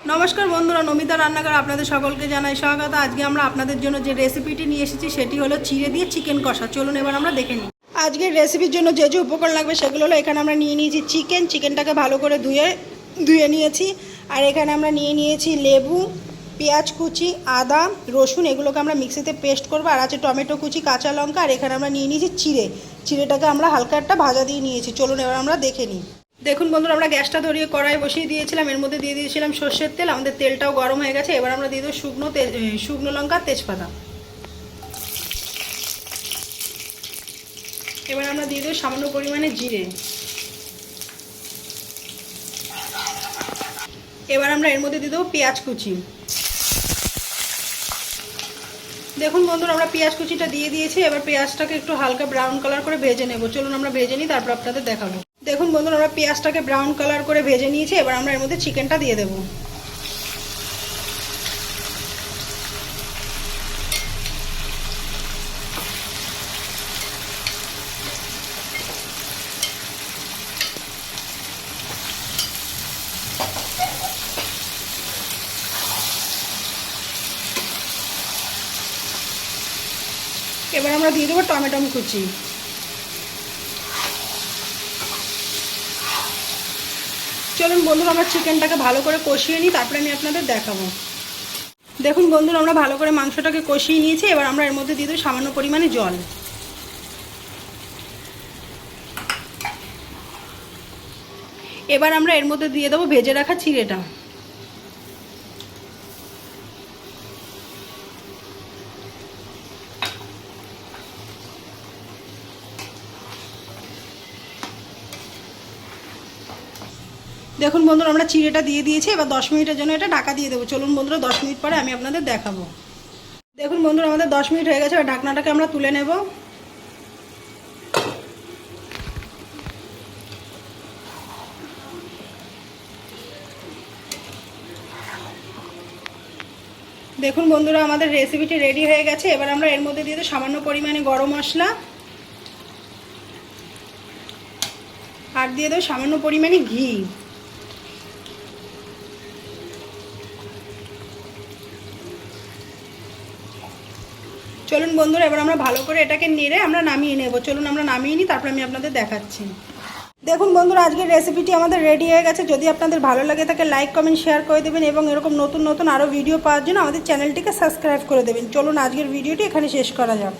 নমস্কার বন্ধুরা, নমিতা রান্নাঘর আপনাদের সকলকে জানাই স্বাগত। আজকে আমরা আপনাদের জন্য যে রেসিপিটি নিয়ে এসেছি, সেটি হলো চিড়ে দিয়ে চিকেন কষা। চলুন এবার আমরা দেখে নিই। আজকের রেসিপির জন্য যে যে উপকরণ লাগবে, সেগুলো হলো এখানে আমরা নিয়ে নিয়েছি চিকেন। চিকেনটাকে ভালো করে ধুয়ে ধুয়ে নিয়েছি। আর এখানে আমরা নিয়ে নিয়েছি লেবু, পেঁয়াজ কুচি, আদা, রসুন, এগুলোকে আমরা মিক্সিতে পেস্ট করব। আর আছে টমেটো কুচি, কাঁচা লঙ্কা, আর এখানে আমরা নিয়ে নিয়েছি চিড়ে। চিড়েটাকে আমরা হালকা একটা ভাজা দিয়ে নিয়েছি। চলুন এবার আমরা দেখে নিই। দেখুন বন্ধুরা, আমরা গ্যাসটা ধরিয়ে কড়াই বসিয়ে দিয়েছিলাম। এর মধ্যে দিয়ে দিয়েছিলাম সর্ষের তেল। আমাদের তেলটাও গরম হয়ে গেছে। এবার আমরা দিয়ে দেবো শুকনো শুকনো লঙ্কা, তেজপাতা। এবার আমরা দিয়ে দেবো সামান্য পরিমাণে জিরে। এবার আমরা এর মধ্যে দিয়ে দেবো পেঁয়াজ কুচি। দেখুন বন্ধুরা, আমরা পেঁয়াজ কুচিটা দিয়ে দিয়েছি। এবার পেঁয়াজটাকে একটু হালকা ব্রাউন কালার করে ভেজে নেব। চলুন, আমরা ভেজে নিই, তারপর আপনাদের দেখাবো। দেখুন বন্ধুরা, আমরা পেঁয়াজটাকে ব্রাউন কালার করে ভেজে নিয়েছি, এবার আমরা এর মধ্যে চিকেনটা দিয়ে দেবো। এবার আমরা দিয়ে দেবো টমেটো কুচি। চলুন বন্ধুরা, আমরা চিকেনটাকে ভালো করে কষিয়ে নিই, তারপরে আমি আপনাদের দেখাবো। দেখুন বন্ধুরা, আমরা ভালো করে মাংসটাকে কষিয়ে নিয়েছি, এবার আমরা এর মধ্যে দিয়ে দেবো সামান্য পরিমাণে জল। এবার আমরা এর মধ্যে দিয়ে দেবো ভেজে রাখা চিড়েটা। দেখুন বন্ধুরা, আমরা চিড়েটা দিয়ে দিয়েছি, এবার দশ মিনিটের জন্য এটা ঢাকা দিয়ে দেবো। চলুন বন্ধুরা, দশ মিনিট পরে আমি আপনাদের দেখাবো। দেখুন বন্ধুরা, আমাদের দশ মিনিট হয়ে গেছে ঢাকনাটাকে আমরা তুলে নেব। দেখুন বন্ধুরা, আমাদের রেসিপিটি রেডি হয়ে গেছে। এবার আমরা এর মধ্যে দিয়ে দেবো সামান্য পরিমাণে গরম মশলা। আর দিয়ে দেবো সামান্য পরিমাণে ঘি। চলুন বন্ধুরা, এবার আমরা ভালো করে এটাকে নেড়ে আমরা নামিয়ে নেব। চলুন আমরা নামিয়ে নিই, তারপর আমি আপনাদের দেখাচ্ছি। দেখুন বন্ধুরা, আজকের রেসিপিটি আমাদের রেডি হয়ে গেছে। যদি আপনাদের ভালো লাগে তাকে লাইক কমেন্ট শেয়ার করে দেবেন এবং এরকম নতুন নতুন আরও ভিডিও পাওয়ার জন্য আমাদের চ্যানেলটিকে সাবস্ক্রাইব করে দেবেন। চলুন আজকের ভিডিওটি এখানে শেষ করা যাক।